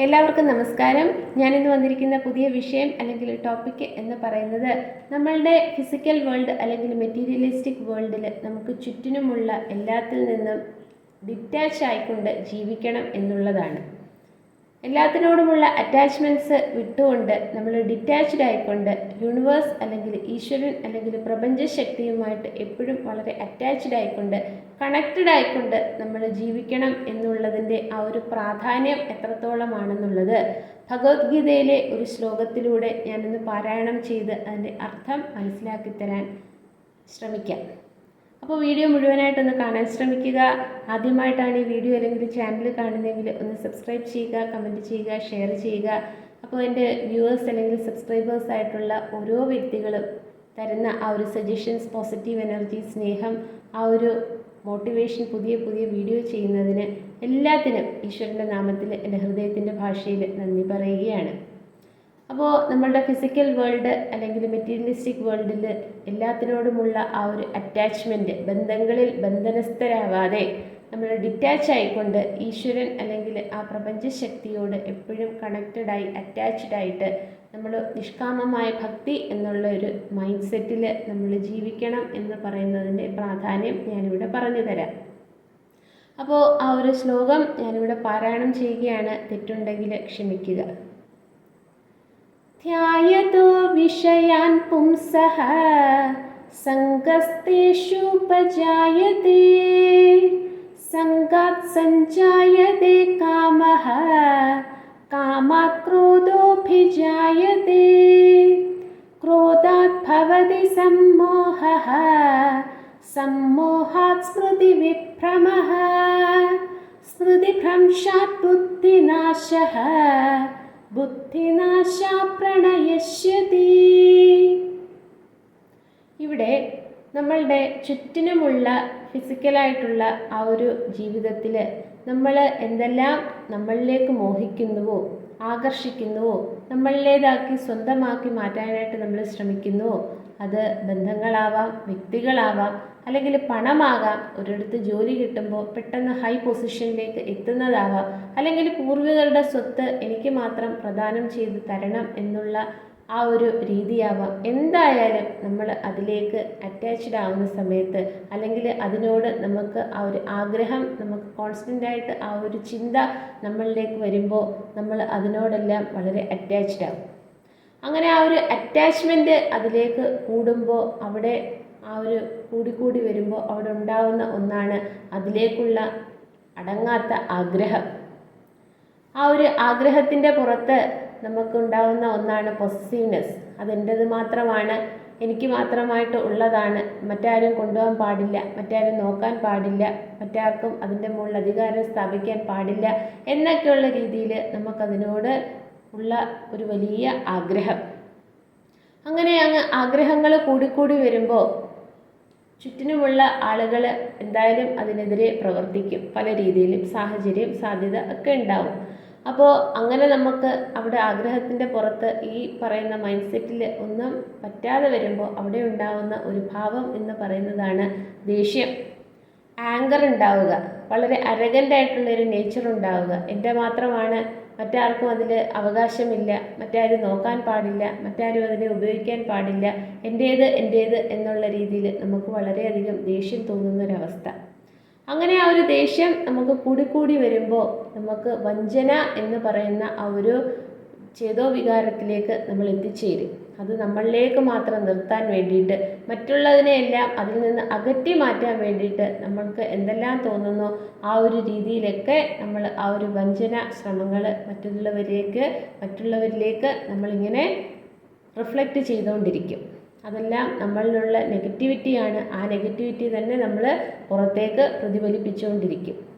എല്ലാവർക്കും നമസ്കാരം. ഞാനിന്ന് വന്നിരിക്കുന്ന പുതിയ വിഷയം അല്ലെങ്കിൽ ടോപ്പിക് എന്ന് പറയുന്നത് നമ്മളുടെ ഫിസിക്കൽ വേൾഡ് അല്ലെങ്കിൽ മെറ്റീരിയലിസ്റ്റിക് വേൾഡിൽ നമുക്ക് ചുറ്റിനുമുള്ള എല്ലാത്തിൽ നിന്നും ഡിറ്റാച്ച് ആയിക്കൊണ്ട് ജീവിക്കണം എന്നുള്ളതാണ്. എല്ലാത്തിനോടുമുള്ള അറ്റാച്ച്മെന്റ്സ് വിട്ടുകൊണ്ട് നമ്മൾ ഡിറ്റാച്ച്ഡ് ആയിക്കൊണ്ട് യൂണിവേഴ്സ് അല്ലെങ്കിൽ ഈശ്വരൻ അല്ലെങ്കിൽ പ്രപഞ്ചശക്തിയുമായിട്ട് എപ്പോഴും വളരെ അറ്റാച്ച്ഡ് ആയിക്കൊണ്ട് കണക്റ്റഡ് ആയിക്കൊണ്ട് നമ്മൾ ജീവിക്കണം എന്നുള്ളതിന്റെ ആ ഒരു പ്രാധാന്യം എത്രത്തോളമാണെന്നുള്ളത് ഭഗവത്ഗീതയിലെ ഒരു ശ്ലോകത്തിലൂടെ ഞാനൊന്ന് പാരായണം ചെയ്ത് അതിന്റെ അർത്ഥം മനസ്സിലാക്കി തരാൻ ശ്രമിക്കാം. അപ്പോൾ വീഡിയോ മുഴുവനായിട്ടൊന്ന് കാണാൻ ശ്രമിക്കുക. ആദ്യമായിട്ടാണ് ഈ വീഡിയോ അല്ലെങ്കിൽ ചാനൽ കാണുന്നതെങ്കിൽ ഒന്ന് സബ്സ്ക്രൈബ് ചെയ്യുക കമന്റ് ചെയ്യുക ഷെയർ ചെയ്യുക. അപ്പോൾ എന്റെ വ്യൂവേഴ്സ് അല്ലെങ്കിൽ സബ്സ്ക്രൈബേഴ്സ് ആയിട്ടുള്ള ഓരോ വ്യക്തികളും തരുന്ന ആ ഒരു സജഷൻസ് പോസിറ്റീവ് എനർജി സ്നേഹം ആ ഒരു മോട്ടിവേഷൻ പുതിയ പുതിയ വീഡിയോ ചെയ്യുന്നതിന് എല്ലാത്തിനും ഈശ്വരന്റെ നാമത്തിൽ എന്റെ ഹൃദയത്തിന്റെ ഭാഷയിൽ നന്ദി പറയുകയാണ്. അപ്പോൾ നമ്മളുടെ ഫിസിക്കൽ വേൾഡ് അല്ലെങ്കിൽ മെറ്റീരിയലിസ്റ്റിക് വേൾഡിൽ എല്ലാത്തിനോടുമുള്ള ആ ഒരു അറ്റാച്ച്മെന്റ് ബന്ധങ്ങളിൽ ബന്ധനസ്ഥരാവാതെ നമ്മൾ ഡിറ്റാച്ച് ആയിക്കൊണ്ട് ഈശ്വരൻ അല്ലെങ്കിൽ ആ പ്രപഞ്ച ശക്തിയോട് എപ്പോഴും കണക്റ്റഡായി അറ്റാച്ച്ഡ് ആയിട്ട് നമ്മൾ നിഷ്കാമമായ ഭക്തി എന്നുള്ള ഒരു മൈൻഡ് സെറ്റിൽ നമ്മൾ ജീവിക്കണം എന്ന് പറയുന്നതിന്റെ പ്രാധാന്യം ഞാനിവിടെ പറഞ്ഞു തരാം അപ്പോൾ ആ ഒരു ശ്ലോകം ഞാനിവിടെ പാരായണം ചെയ്യുകയാണ്. തെറ്റുണ്ടെങ്കിൽ ക്ഷമിക്കുക. ध्यायतो विषयान् पुंसः सङ्गस्तेषुपजायते सङ्गात् सञ्जायते कामः कामात् क्रोधोऽभिजायते क्रोधात् भवति सम्मोहः सम्मोहात् स्मृतिविभ्रमः स्मृतिभ्रंशात् बुद्धिनाशः ബുദ്ധിനാശാ പ്രണയശ്യതി ഇവിടെ നമ്മളുടെ ചുറ്റിനുമുള്ള ഫിസിക്കലായിട്ടുള്ള ആ ഒരു ജീവിതത്തിൽ നമ്മൾ എന്തെല്ലാം നമ്മളിലേക്ക് മോഹിക്കുന്നുവോ ആകർഷിക്കുന്നുവോ നമ്മളിലേതാക്കി സ്വന്തമാക്കി മാറ്റാനായിട്ട് നമ്മൾ ശ്രമിക്കുന്നുവോ അത് ബന്ധങ്ങളാവാം വ്യക്തികളാവാം അല്ലെങ്കിൽ പണമാകാം ഒരിടത്ത് ജോലി കിട്ടുമ്പോൾ പെട്ടെന്ന് ഹൈ പൊസിഷനിലേക്ക് എത്തുന്നതാവാം അല്ലെങ്കിൽ പൂർവികരുടെ സ്വത്ത് എനിക്ക് മാത്രം പ്രദാനം ചെയ്ത് തരണം എന്നുള്ള ആ ഒരു രീതിയാവാം എന്തായാലും നമ്മൾ അതിലേക്ക് അറ്റാച്ച്ഡ് ആവുന്ന സമയത്ത് അല്ലെങ്കിൽ അതിനോട് നമുക്ക് ആ ഒരു ആഗ്രഹം നമുക്ക് കോൺസ്റ്റന്റ് ആയിട്ട് ആ ഒരു ചിന്ത നമ്മളിലേക്ക് വരുമ്പോൾ നമ്മൾ അതിനോടെല്ലാം വളരെ അറ്റാച്ച്ഡ് ആവും. അങ്ങനെ ആ ഒരു അറ്റാച്ച്മെന്റ് അതിലേക്ക് കൂടുമ്പോൾ അവിടെ ആ ഒരു കൂടിക്കൂടി വരുമ്പോൾ അവിടെ ഉണ്ടാകുന്ന ഒന്നാണ് അതിലേക്കുള്ള അടങ്ങാത്ത ആഗ്രഹം. ആ ഒരു ആഗ്രഹത്തിന്റെ പുറത്ത് നമുക്കുണ്ടാവുന്ന ഒന്നാണ് പൊസസീവ്നെസ് അതെന്റെത് മാത്രമാണ്. എനിക്ക് മാത്രമായിട്ട് ഉള്ളതാണ്. മറ്റാരും കൊണ്ടുപോകാൻ പാടില്ല. മറ്റാരും നോക്കാൻ പാടില്ല. മറ്റാർക്കും അതിന്റെ മുകളിൽ അധികാരം സ്ഥാപിക്കാൻ പാടില്ല എന്നൊക്കെയുള്ള രീതിയിൽ നമുക്കതിനോട് ഉള്ള ഒരു വലിയ ആഗ്രഹം. അങ്ങനെ അങ്ങ് ആഗ്രഹങ്ങൾ കൂടിക്കൂടി വരുമ്പോൾ ചുറ്റിനുമുള്ള ആളുകൾ എന്തായാലും അതിനെതിരെ പ്രവർത്തിക്കും. പല രീതിയിലും സാഹചര്യം സാധ്യത ഒക്കെ ഉണ്ടാവും. അപ്പോൾ അങ്ങനെ നമുക്ക് അവിടെ ആഗ്രഹത്തിന്റെ പുറത്ത് ഈ പറയുന്ന മൈൻഡ് സെറ്റിൽ ഒന്നും പറ്റാതെ വരുമ്പോൾ അവിടെ ഉണ്ടാവുന്ന ഒരു ഭാവം എന്ന് പറയുന്നതാണ് ദേഷ്യം. ആങ്കർ ഉണ്ടാവുക. വളരെ അരകന്റായിട്ടുള്ളൊരു നേച്ചർ ഉണ്ടാവുക. എന്റെ മാത്രമാണ് മറ്റാർക്കും അതിൽ അവകാശമില്ല. മറ്റാരും നോക്കാൻ പാടില്ല. മറ്റാരും അതിനെ ഉപയോഗിക്കാൻ പാടില്ല. എന്റേത് എന്റേത് എന്നുള്ള രീതിയിൽ നമുക്ക് വളരെയധികം ദേഷ്യം തോന്നുന്നൊരവസ്ഥ. അങ്ങനെ ആ ഒരു ദേഷ്യം നമുക്ക് കൂടിക്കൂടി വരുമ്പോൾ നമുക്ക് വഞ്ചന എന്ന് പറയുന്ന ആ ഒരു ചേതോ വികാരത്തിലേക്ക് നമ്മൾ എത്തിച്ചേരും. അത് നമ്മളിലേക്ക് മാത്രം നിർത്താൻ വേണ്ടിയിട്ട് മറ്റുള്ളതിനെയെല്ലാം അതിൽ നിന്ന് അകറ്റി മാറ്റാൻ വേണ്ടിയിട്ട് നമ്മൾക്ക് എന്തെല്ലാം തോന്നുന്നു ആ ഒരു രീതിയിലൊക്കെ നമ്മൾ ആ ഒരു വഞ്ചന ശ്രമങ്ങൾ മറ്റുള്ളവരിലേക്ക് മറ്റുള്ളവരിലേക്ക് നമ്മളിങ്ങനെ റിഫ്ലക്റ്റ് ചെയ്തുകൊണ്ടിരിക്കും. അതെല്ലാം നമ്മളിലുള്ള നെഗറ്റിവിറ്റിയാണ്. ആ നെഗറ്റിവിറ്റി തന്നെ നമ്മൾ പുറത്തേക്ക് പ്രതിഫലിപ്പിച്ചുകൊണ്ടിരിക്കും.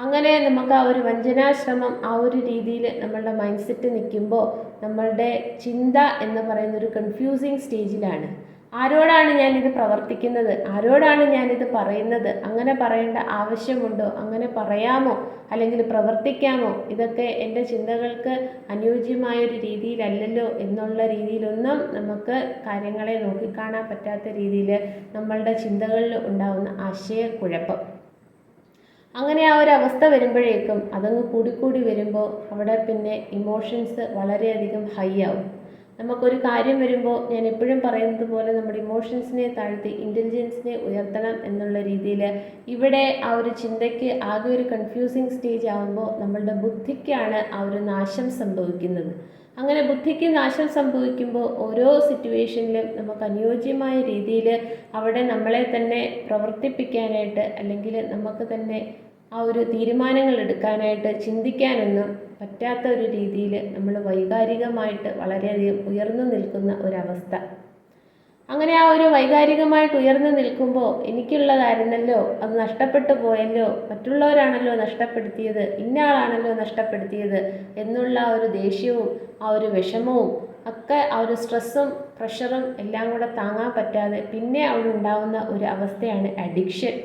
അങ്ങനെ നമുക്ക് ആ ഒരു വഞ്ചനാശ്രമം ആ ഒരു രീതിയിൽ നമ്മളുടെ മൈൻഡ് സെറ്റ് നിൽക്കുമ്പോൾ നമ്മളുടെ ചിന്ത എന്ന് പറയുന്ന ഒരു കൺഫ്യൂസിങ് സ്റ്റേജിലാണ് ആരോടാണ് ഞാനിത് പ്രവർത്തിക്കുന്നത്? ആരോടാണ് ഞാനിത് പറയുന്നത്? അങ്ങനെ പറയേണ്ട ആവശ്യമുണ്ടോ? അങ്ങനെ പറയാമോ? അല്ലെങ്കിൽ പ്രവർത്തിക്കാമോ? ഇതൊക്കെ എന്റെ ചിന്തകൾക്ക് അനുയോജ്യമായൊരു രീതിയിലല്ലല്ലോ എന്നുള്ള രീതിയിലൊന്നും നമുക്ക് കാര്യങ്ങളെ നോക്കിക്കാണാൻ പറ്റാത്ത രീതിയിൽ നമ്മളുടെ ചിന്തകളിൽ ഉണ്ടാകുന്ന ആശയക്കുഴപ്പം. അങ്ങനെ ആ ഒരു അവസ്ഥ വരുമ്പോഴേക്കും അതങ്ങ് കൂടിക്കൂടി വരുമ്പോൾ അവിടെ പിന്നെ ഇമോഷൻസ് വളരെയധികം ഹൈ ആവും. നമുക്കൊരു കാര്യം വരുമ്പോൾ ഞാൻ എപ്പോഴും പറയുന്നത് പോലെ നമ്മുടെ ഇമോഷൻസിനെ താഴ്ത്തി ഇന്റലിജൻസിനെ ഉയർത്തണം എന്നുള്ള രീതിയിൽ ഇവിടെ ആ ഒരു ചിന്തയ്ക്ക് ആകെ ഒരു കൺഫ്യൂസിങ് സ്റ്റേജ് ആകുമ്പോൾ നമ്മളുടെ ബുദ്ധിക്കാണ് ആ ഒരു നാശം സംഭവിക്കുന്നത്. അങ്ങനെ ബുദ്ധിക്ക് നാശം സംഭവിക്കുമ്പോൾ ഓരോ സിറ്റുവേഷനിലും നമുക്ക് അനുയോജ്യമായ രീതിയിൽ അവിടെ നമ്മളെ തന്നെ പ്രവർത്തിപ്പിക്കാനായിട്ട് അല്ലെങ്കിൽ നമുക്ക് തന്നെ ആ ഒരു തീരുമാനങ്ങൾ എടുക്കാനായിട്ട് ചിന്തിക്കാനൊന്നും പറ്റാത്ത ഒരു രീതിയിൽ നമ്മൾ വൈകാരികമായിട്ട് വളരെയധികം ഉയർന്നു നിൽക്കുന്ന ഒരവസ്ഥ. അങ്ങനെ ആ ഒരു വൈകാരികമായിട്ട് ഉയർന്നു നിൽക്കുമ്പോൾ എനിക്കുള്ളതായിരുന്നല്ലോ അത് നഷ്ടപ്പെട്ടു പോയല്ലോ മറ്റുള്ളവരാണല്ലോ നഷ്ടപ്പെടുത്തിയത് ഇന്നയാളാണല്ലോ നഷ്ടപ്പെടുത്തിയത് എന്നുള്ള ആ ഒരു ദേഷ്യവും ആ ഒരു വിഷമവും ഒക്കെ ആ ഒരു സ്ട്രെസ്സും പ്രഷറും എല്ലാം കൂടെ താങ്ങാൻ പറ്റാതെ പിന്നെ അവിടെ ഉണ്ടാകുന്ന ഒരു അവസ്ഥയാണ് അഡിക്ഷൻ.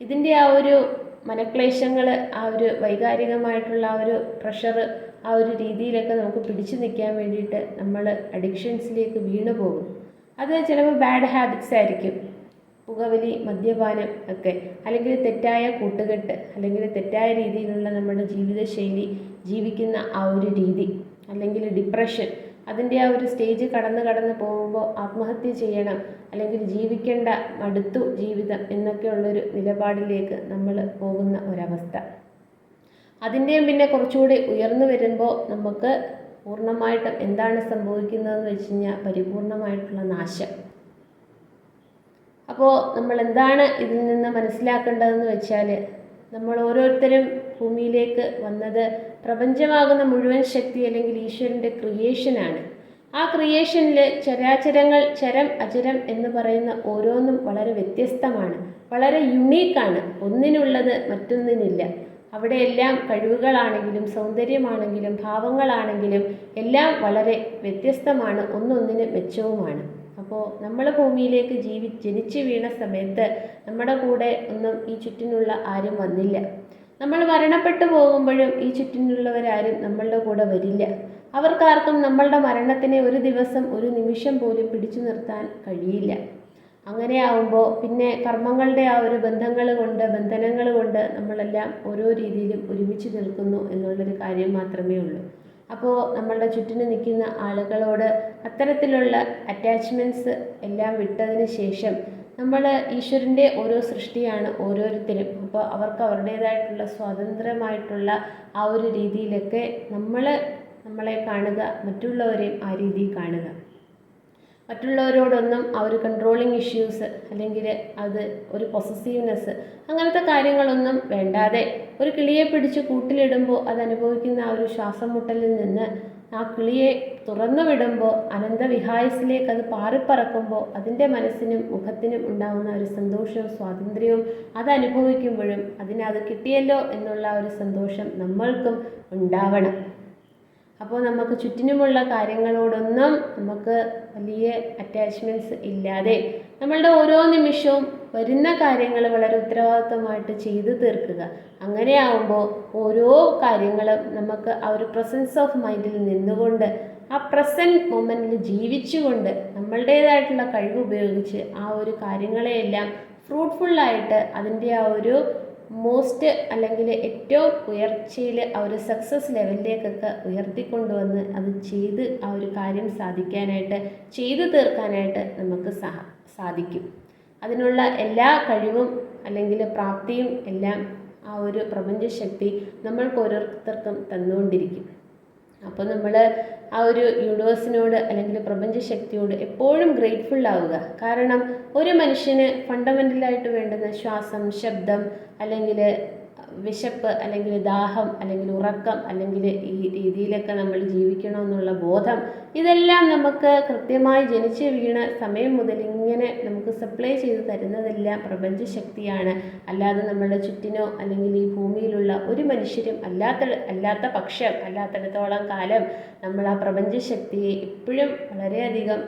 ഇതിന്റെ ആ ഒരു മനക്ലേശങ്ങൾ ആ ഒരു വൈകാരികമായിട്ടുള്ള ആ ഒരു പ്രഷർ ആ ഒരു രീതിയിലൊക്കെ നമുക്ക് പിടിച്ചു നിൽക്കാൻ വേണ്ടിയിട്ട് നമ്മൾ അഡിക്ഷൻസിലേക്ക് വീണു പോകും. അത് ചിലപ്പോൾ ബാഡ് ഹാബിറ്റ്സ് ആയിരിക്കും. പുകവലി മദ്യപാനം ഒക്കെ. അല്ലെങ്കിൽ തെറ്റായ കൂട്ടുകെട്ട് അല്ലെങ്കിൽ തെറ്റായ രീതിയിലുള്ള നമ്മുടെ ജീവിതശൈലി ജീവിക്കുന്ന ആ ഒരു രീതി. അല്ലെങ്കിൽ ഡിപ്രഷൻ അതിന്റെ ആ ഒരു സ്റ്റേജ് കടന്ന് കടന്ന് പോകുമ്പോൾ ആത്മഹത്യ ചെയ്യണം അല്ലെങ്കിൽ ജീവിക്കേണ്ട മടുത്തു ജീവിതം എന്നൊക്കെയുള്ളൊരു നിലപാടിലേക്ക് നമ്മൾ പോകുന്ന ഒരവസ്ഥ. അതിന്റെയും പിന്നെ കുറച്ചുകൂടി ഉയർന്നു വരുമ്പോൾ നമുക്ക് പൂർണമായിട്ടും എന്താണ് സംഭവിക്കുന്നതെന്ന് വെച്ച് കഴിഞ്ഞാൽ പരിപൂർണമായിട്ടുള്ള നാശം. അപ്പോൾ നമ്മൾ എന്താണ് ഇതിൽ നിന്ന് മനസ്സിലാക്കേണ്ടതെന്ന് വെച്ചാൽ നമ്മൾ ഓരോരുത്തരും ഭൂമിയിലേക്ക് വന്നത് പ്രപഞ്ചമാകുന്ന മുഴുവൻ ശക്തി അല്ലെങ്കിൽ ഈശ്വരന്റെ ക്രിയേഷനാണ് ആ ക്രിയേഷനിൽ ചരാചരങ്ങൾ ചരം അചരം എന്ന് പറയുന്ന ഓരോന്നും വളരെ വ്യത്യസ്തമാണ്. വളരെ യുണീക്കാണ് ഒന്നിനുള്ളത് മറ്റൊന്നിനില്ല. അവിടെയെല്ലാം കഴിവുകളാണെങ്കിലും സൗന്ദര്യമാണെങ്കിലും ഭാവങ്ങളാണെങ്കിലും എല്ലാം വളരെ വ്യത്യസ്തമാണ് ഒന്നൊന്നിന് മെച്ചവുമാണ്. അപ്പോൾ നമ്മൾ ഭൂമിയിലേക്ക് ജീവി ജനിച്ചു വീണ സമയത്ത് നമ്മുടെ കൂടെ ഒന്നും ഈ ചുറ്റിനുള്ള ആരും വന്നില്ല. നമ്മൾ മരണപ്പെട്ടു പോകുമ്പോഴും ഈ ചുറ്റിനുള്ളവരാരും നമ്മളുടെ കൂടെ വരില്ല. അവർക്കാർക്കും നമ്മളുടെ മരണത്തിനെ ഒരു ദിവസം ഒരു നിമിഷം പോലും പിടിച്ചു നിർത്താൻ കഴിയില്ല. അങ്ങനെ ആവുമ്പോൾ പിന്നെ കർമ്മങ്ങളുടെ ആ ഒരു ബന്ധങ്ങൾ കൊണ്ട് ബന്ധനങ്ങൾ കൊണ്ട് നമ്മളെല്ലാം ഓരോ രീതിയിലും ഒരുമിച്ച് നിൽക്കുന്നു എന്നുള്ളൊരു കാര്യം മാത്രമേ ഉള്ളൂ. അപ്പോൾ നമ്മളുടെ ചുറ്റിന് നിൽക്കുന്ന ആളുകളോട് അത്തരത്തിലുള്ള അറ്റാച്ച്മെന്റ്സ് എല്ലാം വിട്ടതിന് ശേഷം നമ്മൾ ഈശ്വരന്റെ ഓരോ സൃഷ്ടിയാണ് ഓരോരുത്തരും. അപ്പോൾ അവർക്ക് അവരുടേതായിട്ടുള്ള സ്വതന്ത്രമായിട്ടുള്ള ആ ഒരു രീതിയിലൊക്കെ നമ്മൾ നമ്മളെ കാണുക മറ്റുള്ളവരെയും ആ രീതിയിൽ കാണുക. മറ്റുള്ളവരോടൊന്നും ആ ഒരു കൺട്രോളിങ് ഇഷ്യൂസ് അല്ലെങ്കിൽ അത് ഒരു പൊസസീവ്നെസ് അങ്ങനത്തെ കാര്യങ്ങളൊന്നും വേണ്ടാതെ ഒരു കിളിയെ പിടിച്ച് കൂട്ടിലിടുമ്പോൾ അത് അനുഭവിക്കുന്ന ആ ഒരു ശ്വാസം മുട്ടലിൽ നിന്ന് ആ കിളിയെ തുറന്നു വിടുമ്പോൾ അനന്തവിഹായസിലേക്ക് അത് പാറിപ്പറക്കുമ്പോൾ അതിന്റെ മനസ്സിനും മുഖത്തിനും ഉണ്ടാകുന്ന ഒരു സന്തോഷവും സ്വാതന്ത്ര്യവും അത് അനുഭവിക്കുമ്പോഴും അതിന് അത് കിട്ടിയല്ലോ എന്നുള്ള ഒരു സന്തോഷം നമ്മൾക്കും ഉണ്ടാവണം. അപ്പോൾ നമുക്ക് ചുറ്റിനുമുള്ള കാര്യങ്ങളോടൊന്നും നമുക്ക് വലിയ അറ്റാച്ച്മെന്റ്സ് ഇല്ലാതെ നമ്മളുടെ ഓരോ നിമിഷവും വരുന്ന കാര്യങ്ങൾ വളരെ ഉത്തരവാദിത്വമായിട്ട് ചെയ്തു തീർക്കുക. അങ്ങനെയാവുമ്പോൾ ഓരോ കാര്യങ്ങളും നമുക്ക് ആ ഒരു പ്രസൻസ് ഓഫ് മൈൻഡിൽ നിന്നുകൊണ്ട് ആ പ്രസന്റ് മൊമെന്റിൽ ജീവിച്ചുകൊണ്ട് നമ്മളുടേതായിട്ടുള്ള കഴിവ് ഉപയോഗിച്ച് ആ ഒരു കാര്യങ്ങളെയെല്ലാം ഫ്രൂട്ട്ഫുള്ളായിട്ട് അതിന്റെ ആ ഒരു മോസ്റ്റ് അല്ലെങ്കിൽ ഏറ്റവും ഉയർച്ചയിൽ ആ ഒരു സക്സസ് ലെവലിലേക്കൊക്കെ ഉയർത്തിക്കൊണ്ടുവന്ന് അത് ചെയ്ത് ആ ഒരു കാര്യം സാധിക്കാനായിട്ട് ചെയ്തു തീർക്കാനായിട്ട് നമുക്ക് സാധിക്കും. അതിനുള്ള എല്ലാ കഴിവും അല്ലെങ്കിൽ പ്രാപ്തിയും എല്ലാം ആ ഒരു പ്രപഞ്ചശക്തി നമ്മൾക്ക് ഓരോരുത്തർക്കും തന്നുകൊണ്ടിരിക്കും. അപ്പോൾ നമ്മൾ ആ ഒരു യൂണിവേഴ്സിനോട് അല്ലെങ്കിൽ പ്രപഞ്ചശക്തിയോട് എപ്പോഴും ഗ്രേറ്റ്ഫുൾ ആവുക. കാരണം ഒരു മനുഷ്യന് ഫണ്ടമെന്റലായിട്ട് വേണ്ടുന്ന ശ്വാസം ശബ്ദം അല്ലെങ്കിൽ വിശപ്പ് അല്ലെങ്കിൽ ദാഹം അല്ലെങ്കിൽ ഉറക്കം അല്ലെങ്കിൽ ഈ രീതിയിലൊക്കെ നമ്മൾ ജീവിക്കണമെന്നുള്ള ബോധം ഇതെല്ലാം നമുക്ക് കൃത്യമായി ജനിച്ച് വീണ സമയം മുതൽ ഇങ്ങനെ നമുക്ക് സപ്ലൈ ചെയ്ത് തരുന്നതെല്ലാം പ്രപഞ്ചശക്തിയാണ്. അല്ലാതെ നമ്മളുടെ ചുറ്റിനോ അല്ലെങ്കിൽ ഈ ഭൂമിയിലുള്ള ഒരു മനുഷ്യരും അല്ലാത്ത അല്ലാത്ത പക്ഷം അല്ലാത്തിടത്തോളം കാലം നമ്മൾ ആ പ്രപഞ്ചശക്തിയെ ഇപ്പോഴും വളരെയധികം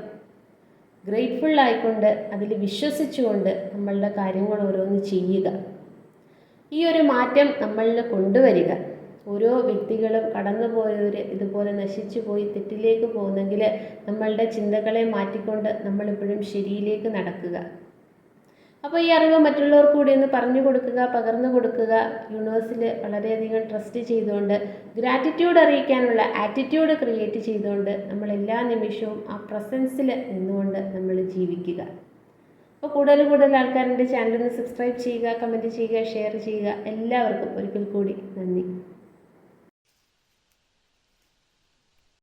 ഗ്രേറ്റ്ഫുൾ ആയിക്കൊണ്ട് അതിൽ വിശ്വസിച്ചുകൊണ്ട് നമ്മളുടെ കാര്യങ്ങൾ ഓരോന്ന് ചെയ്യുക. ഈ ഒരു മാറ്റം നമ്മളിൽ കൊണ്ടുവരിക. ഓരോ വ്യക്തികളും കടന്നു പോയവർ ഇതുപോലെ നശിച്ചു പോയി തെറ്റിലേക്ക് പോകുന്നെങ്കിൽ നമ്മളുടെ ചിന്തകളെ മാറ്റിക്കൊണ്ട് നമ്മളിപ്പോഴും ശരിയിലേക്ക് നടക്കുക. അപ്പോൾ ഈ അറിവ് മറ്റുള്ളവർക്ക് കൂടി ഒന്ന് പറഞ്ഞു കൊടുക്കുക പകർന്നു കൊടുക്കുക. യൂണിവേഴ്സിൽ വളരെയധികം ട്രസ്റ്റ് ചെയ്തുകൊണ്ട് ഗ്രാറ്റിറ്റ്യൂഡ് അറിയിക്കാനുള്ള ആറ്റിറ്റ്യൂഡ് ക്രിയേറ്റ് ചെയ്തുകൊണ്ട് നമ്മൾ എല്ലാ നിമിഷവും ആ പ്രസൻസിൽ നിന്നുകൊണ്ട് നമ്മൾ ജീവിക്കുക. അപ്പോൾ കൂടുതൽ കൂടുതൽ ആൾക്കാർ എന്റെ ചാനൽ ഒന്ന് സബ്സ്ക്രൈബ് ചെയ്യുക കമന്റ് ചെയ്യുക ഷെയർ ചെയ്യുക. എല്ലാവർക്കും ഒരിക്കൽ കൂടി നന്ദി.